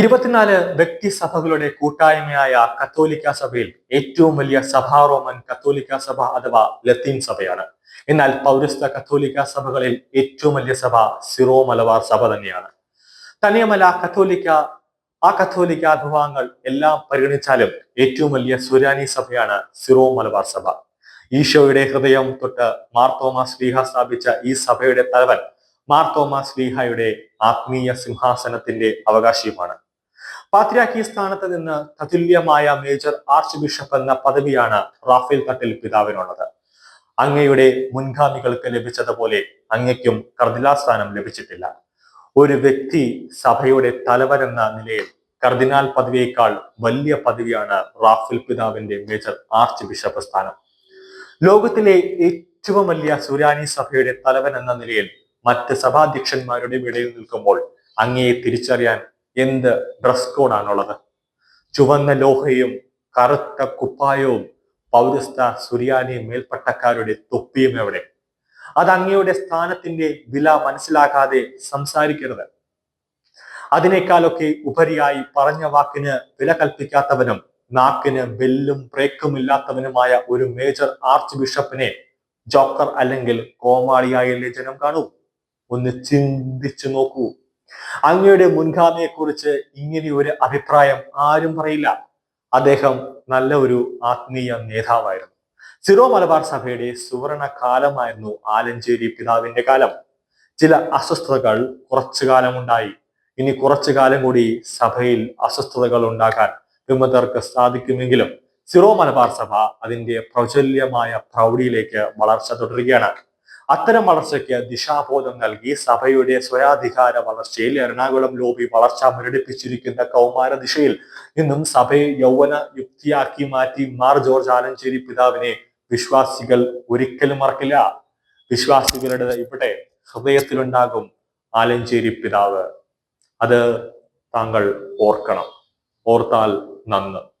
ഇരുപത്തിനാല് വ്യക്തിസഭകളുടെ കൂട്ടായ്മയായ കത്തോലിക്ക സഭയിൽ ഏറ്റവും വലിയ സഭാ റോമൻ കത്തോലിക്ക സഭ അഥവാ ലത്തീൻ സഭയാണ്. എന്നാൽ പൗരസ്ത കത്തോലിക്ക സഭകളിൽ ഏറ്റവും വലിയ സഭ സിറോ മലബാർ സഭ തന്നെയാണ്. തനിയമല കത്തോലിക്ക ആ കത്തോലിക്ക വിഭാഗങ്ങൾ എല്ലാം പരിഗണിച്ചാലും ഏറ്റവും വലിയ സുരാനി സഭയാണ് സിറോ മലബാർ സഭ. ഈശോയുടെ ഹൃദയം തൊട്ട് മാർത്തോമ ശ്രീഹ സ്ഥാപിച്ച ഈ സഭയുടെ തലവൻ മാർത്തോമ ശ്രീഹയുടെ ആത്മീയ സിംഹാസനത്തിന്റെ അവകാശിയുമാണ്. പാത്രിയാക്കി സ്ഥാനത്ത് നിന്ന് തതുല്യമായ മേജർ ആർച്ച് ബിഷപ്പ് എന്ന പദവിയാണ് റാഫേൽ തട്ടിൽ പിതാവിനുള്ളത്. അങ്ങയുടെ മുൻഗാമികൾക്ക് ലഭിച്ചതുപോലെ അങ്ങയ്ക്കും കർദിലാസ്ഥാനം ലഭിച്ചിട്ടില്ല. ഒരു വ്യക്തി സഭയുടെ തലവൻ എന്ന നിലയിൽ കർദിനാൾ പദവിയേക്കാൾ വലിയ പദവിയാണ് റാഫേൽ പിതാവിന്റെ മേജർ ആർച്ച് ബിഷപ്പ് സ്ഥാനം. ലോകത്തിലെ ഏറ്റവും വലിയ സുരാനി സഭയുടെ തലവൻ എന്ന നിലയിൽ മറ്റ് സഭാധ്യക്ഷന്മാരുടെ ഇടയിൽ നിൽക്കുമ്പോൾ അങ്ങയെ തിരിച്ചറിയാൻ എന്ത് ഡ്രസ് കോഡാണുള്ളത് ചുവന്ന ലോഹയും കറുത്ത കുപ്പായവും പൗരസ്ത സുറിയാനി മേൽപ്പട്ടക്കാരുടെ തൊപ്പിയും എവിടെ? അത് അങ്ങയുടെ സ്ഥാനത്തിന്റെ വില മനസ്സിലാക്കാതെ സംസാരിക്കരുത്. അതിനേക്കാളൊക്കെ ഉപരിയായി പറഞ്ഞ വാക്കിന് വില കൽപ്പിക്കാത്തവനും നാക്കിന് ബെല്ലും ബ്രേക്കും ഇല്ലാത്തവനുമായ ഒരു മേജർ ആർച്ച് ബിഷപ്പിനെ ജോക്കർ അല്ലെങ്കിൽ കോമാളിയായല്ലേ ജനം കാണൂ? ഒന്ന് ചിന്തിച്ചു നോക്കൂ. അങ്ങയുടെ മുൻഗാമിയെക്കുറിച്ച് ഇങ്ങനെ ഒരു അഭിപ്രായം ആരും പറയില്ല. അദ്ദേഹം നല്ല ഒരു ആത്മീയ നേതാവായിരുന്നു. സിറോ മലബാർ സഭയുടെ സുവർണ കാലമായിരുന്നു ആലഞ്ചേരി പിതാവിന്റെ കാലം. ചില അസ്വസ്ഥതകൾ കുറച്ചു കാലമുണ്ടായി. ഇനി കുറച്ചു കാലം കൂടി സഭയിൽ അസ്വസ്ഥതകൾ ഉണ്ടാക്കാൻ വിമതർക്ക് സാധിക്കുമെങ്കിലും സിറോ മലബാർ സഭ അതിന്റെ പ്രചല്യമായ പ്രൗഢിയിലേക്ക് വളർച്ച തുടരുകയാണ്. അത്തരം വളർച്ചയ്ക്ക് ദിശാബോധം നൽകി സഭയുടെ സ്വയാധികാര വളർച്ചയിൽ എറണാകുളം ലോബി വളർച്ച മുരടിപ്പിച്ചിരിക്കുന്ന കൗമാര ദിശയിൽ നിന്നും സഭയെ യൗവന യുക്തിയാക്കി മാറ്റി മാർ ജോർജ് ആലഞ്ചേരി പിതാവിനെ വിശ്വാസികൾ ഒരിക്കലും മറക്കില്ല. വിശ്വാസികളുടെ ഇവിടെ ഹൃദയത്തിലുണ്ടാകും ആലഞ്ചേരി പിതാവ്. അത് താങ്കൾ ഓർക്കണം. ഓർത്താൽ നന്ന്.